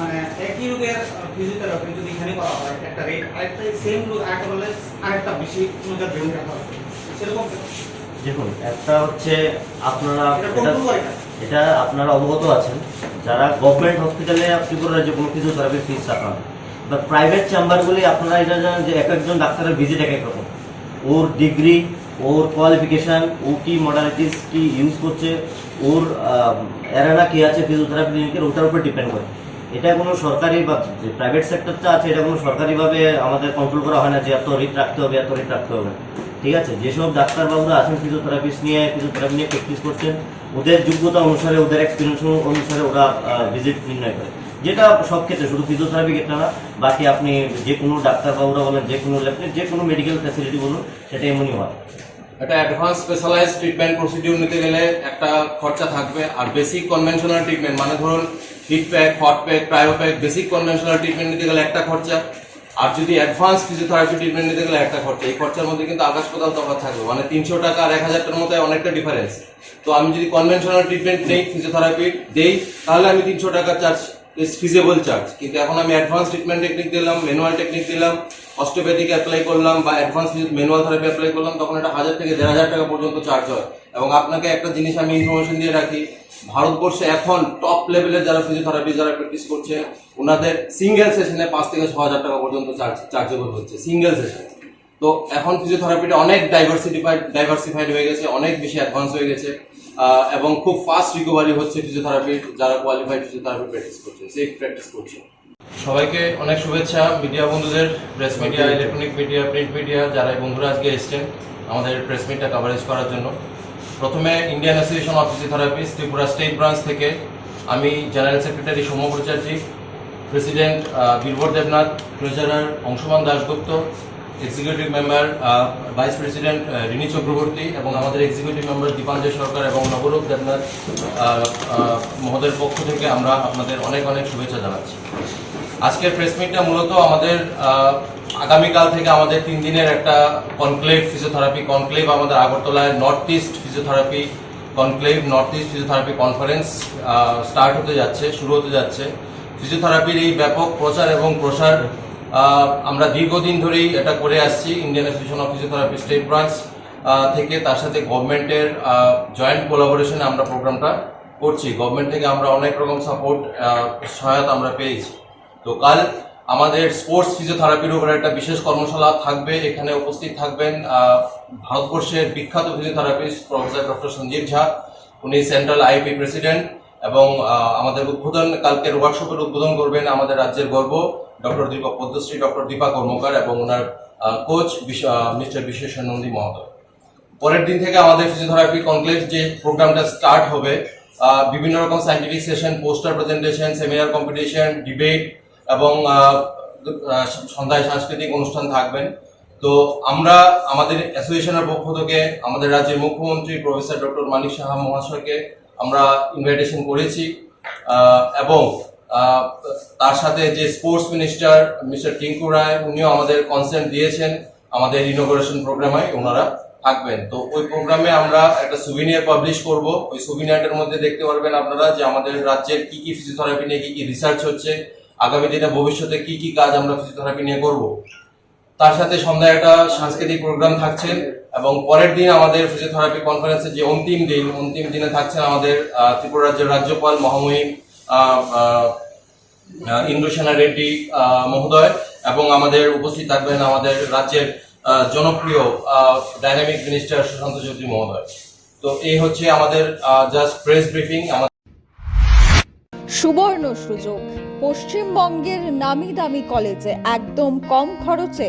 মানে একই রোগের ফিজিওথেরাপি যদি এখানে করা হয় একটা রেট আরেকটা সেম রোগ আরেকটা বলে আরেকটা বেশি নজর বেঁধে রাখা হবে সেরকম দেখুন একটা হচ্ছে আপনারা এটা আপনারা অবগত আছেন যারা গভর্নমেন্ট হসপিটালে ত্রিপুরা রাজ্যে কোনো ফিজিওথেরাপি ফিস রাখা হয় বা প্রাইভেট চেম্বারগুলি আপনারা এটা জানেন যে এক একজন ডাক্তারের ভিজিট এক এক রকম। ওর ডিগ্রি ওর কোয়ালিফিকেশান ও কি মডালিটিস কি ইউজ করছে ওর এরানা কি আছে ফিজিওথেরাপি ক্লিনিকের ওটার উপর ডিপেন্ড করে। এটা কোনো সরকারি বা প্রাইভেট সেক্টরটা আছে, এটা কোনো সরকারিভাবে আমাদের কন্ট্রোল করা হয় না যে এত রিট রাখতে হবে, এত রিট রাখতে হবে। ঠিক আছে? যেসব ডাক্তারবাবুরা আছেন ফিজিওথেরাপিস্ট নিয়ে ফিজিওথেরাপি নিয়ে প্র্যাকটিস করছেন, ওদের যোগ্যতা অনুসারে, ওদের এক্সপিরিয়েন্স অনুসারে ওরা ভিজিট নির্ণয় করে। যেটা সব ক্ষেত্রে, শুধু ফিজিওথেরাপি ক্ষেত্রে না, বাকি আপনি যে কোনো ডাক্তারবাবুরা বলেন, যে কোনো ল্যাব যে কোনো মেডিকেল ফ্যাসিলিটি বলুন, সেটা এমনই হয়। একটা অ্যাডভান্স স্পেশালাইজ ট্রিটমেন্ট প্রসিডিউর নিতে গেলে একটা খরচা থাকবে। আর বেসিক কনভেনশনাল ট্রিটমেন্ট মানে ধরুন heat pack hot pack cryopack basic conventional treatment নিতে গেলে একটা খরচা। আর যদি অ্যাডভান্স ফিজিওথেরাপি ট্রিটমেন্ট নিতে গেলে একটা খরচা। এই খরচার মধ্যে কিন্তু আকাশ পাতাল তফাৎ থাকবে। মানে তিনশো টাকা আর এক হাজার টাকার মধ্যে অনেকটা ডিফারেন্স তো আমি যদি কনভেনশনাল ট্রিটমেন্ট নেই ফিজিওথেরাপি দেই, তাহলে আমি তিনশো টাকা চার্জ ইজ ফিজেবল চার্জ কিন্তু এখন আমি অ্যাডভান্স ট্রিটমেন্ট টেকনিক দিলাম ম্যানুয়াল টেকনিক দিলাম অস্টোপ্যাথিক অ্যাপ্লাই করলাম বা অ্যাডভান্স ম্যানুয়াল থেরাপি অ্যাপ্লাই করলাম, তখন এটা হাজার থেকে দেড় হাজার টাকা পর্যন্ত চার্জ হয়। এবং আপনাকে একটা জিনিস আমি ইনফরমেশন দিয়ে রাখি, ভারতবর্ষে এখন টপ লেভেলের যারা ফিজিওথেরাপি যারা প্র্যাকটিস করছে ওনাদের সিঙ্গেল সেশনে পাঁচ থেকে ছ হাজার টাকা পর্যন্ত চার্জ চার্জেবল হচ্ছে সিঙ্গেল সেশন তো এখন ফিজিওথেরাপিটা অনেক ডাইভার্সিটিফাইড ডাইভার্সিফাইড হয়ে গেছে, অনেক বেশি অ্যাডভান্স হয়ে গেছে। এবং খুব ফাস্ট রিকভারি হচ্ছে ফিজিওথেরাপি যারা কোয়ালিফাইড ফিজিওথেরাপি প্র্যাকটিস করছে সেফ প্র্যাকটিস করছে। সবাইকে অনেক শুভেচ্ছা। মিডিয়া বন্ধুদের press media electronic media print media যারা বন্ধুরা আজকে এসছেন আমাদের প্রেস মিটটা কভারেজ করার জন্য। প্রথমে Indian association of physiotherapist Tripura state branch থেকে আমি general secretary Soumya Bhattacharjee president Birbhar Debnath treasurer Angshuman Dasgupta executive member vice president Rini Chakraborty এবং আমাদের এক্সিকিউটিভ মেম্বার দীপাঞ্জয় সরকার এবং নবরূপ দেবনাথ আহ, আহ, মহোদয়ের পক্ষ থেকে আমরা আপনাদের অনেক অনেক শুভেচ্ছা জানাচ্ছি। আজকের প্রেস মিটটা মূলত আমাদের আগামীকাল থেকে আমাদের তিন দিনের একটা কনক্লেভ ফিজিওথেরাপি কনক্লেভ আমাদের আগরতলায় north east physiotherapy conclave north east physiotherapy conference start হতে যাচ্ছে শুরু হতে যাচ্ছে। ফিজিওথেরাপির এই ব্যাপক প্রচার এবং প্রসার আমরা দীর্ঘদিন ধরেই এটা করে আসছি Indian association of physiotherapy state branch থেকে তার সাথে গভর্নমেন্টের জয়েন্ট কোলাবোরেশনে আমরা প্রোগ্রামটা করছি। গভর্নমেন্ট থেকে আমরা অনেক রকম সাপোর্ট সহায়তা আমরা পেয়েছি। তো কাল আমাদের স্পোর্টস ফিজিওথেরাপির উপর একটা বিশেষ কর্মশালা থাকবে, এখানে উপস্থিত থাকবেন ভারতবর্ষের বিখ্যাত physiotherapist professor doctor Sanjeev Jha. উনি সেন্ট্রাল আইপি প্রেসিডেন্ট এবং আমাদের উদ্বোধন কালকের ওয়ার্কশপের উদ্বোধন করবেন আমাদের রাজ্যের গর্ব, ডক্টর দীপক পদ্মশ্রী, ডক্টর দীপা কর্মকার এবং ওনার কোচ মিস্টার বিশ্বেশ্বর নন্দী মহোদয়। পরের দিন থেকে আমাদের ফিজিওথেরাপি কনক্লেভ যে প্রোগ্রামটা স্টার্ট হবে বিভিন্ন রকম scientific session poster presentation seminar competition debate এবং সন্ধ্যায় সাংস্কৃতিক অনুষ্ঠান থাকবেন। তো আমরা আমাদের অ্যাসোসিয়েশনের পক্ষ থেকে আমাদের রাজ্যের মুখ্যমন্ত্রী প্রফেসর ডক্টর মানিক সাহা মহাশয়কে আমরা ইনভাইটেশন করেছি এবং তার সাথে যে sports minister mister Tinku Roy, উনিও আমাদের কনসেন্ট দিয়েছেন আমাদের ইনোগ্রেশন প্রোগ্রামে ওনারা থাকবেন। তো ওই প্রোগ্রামে আমরা একটা সুভিনিয়ার পাবলিশ করব। ওই সুভিনিয়ারটার মধ্যে দেখতে পারবেন আপনারা যে আমাদের রাজ্যের কি কি ফিজিওথেরাপি নিয়ে কি কি রিসার্চ হচ্ছে, আগামী দিনে ভবিষ্যতে কি কি কাজ আমরা ফিজিওথেরাপি নিয়ে করব। তার সাথে সন্ধ্যায় একটা সাংস্কৃতিক প্রোগ্রাম থাকছেন এবং পরের দিন আমাদের ফিজিওথেরাপি কনফারেন্সের যে অন্তিম দিন, অন্তিম দিনে থাকছেন আমাদের ত্রিপুরা রাজ্যের রাজ্যপাল মহামহিম ইন্দ্রসেনা রেড্ডি মহোদয় এবং আমাদের উপস্থিত থাকবেন আমাদের রাজ্যের জনপ্রিয় ডাইনামিক মিনিস্টার সুশান্ত চৌধুরী মহোদয়। তো এই হচ্ছে আমাদের জাস্ট প্রেস ব্রিফিং সুবর্ণ সুযোগ। পশ্চিমবঙ্গের নামি দামি কলেজে একদম কম খরচে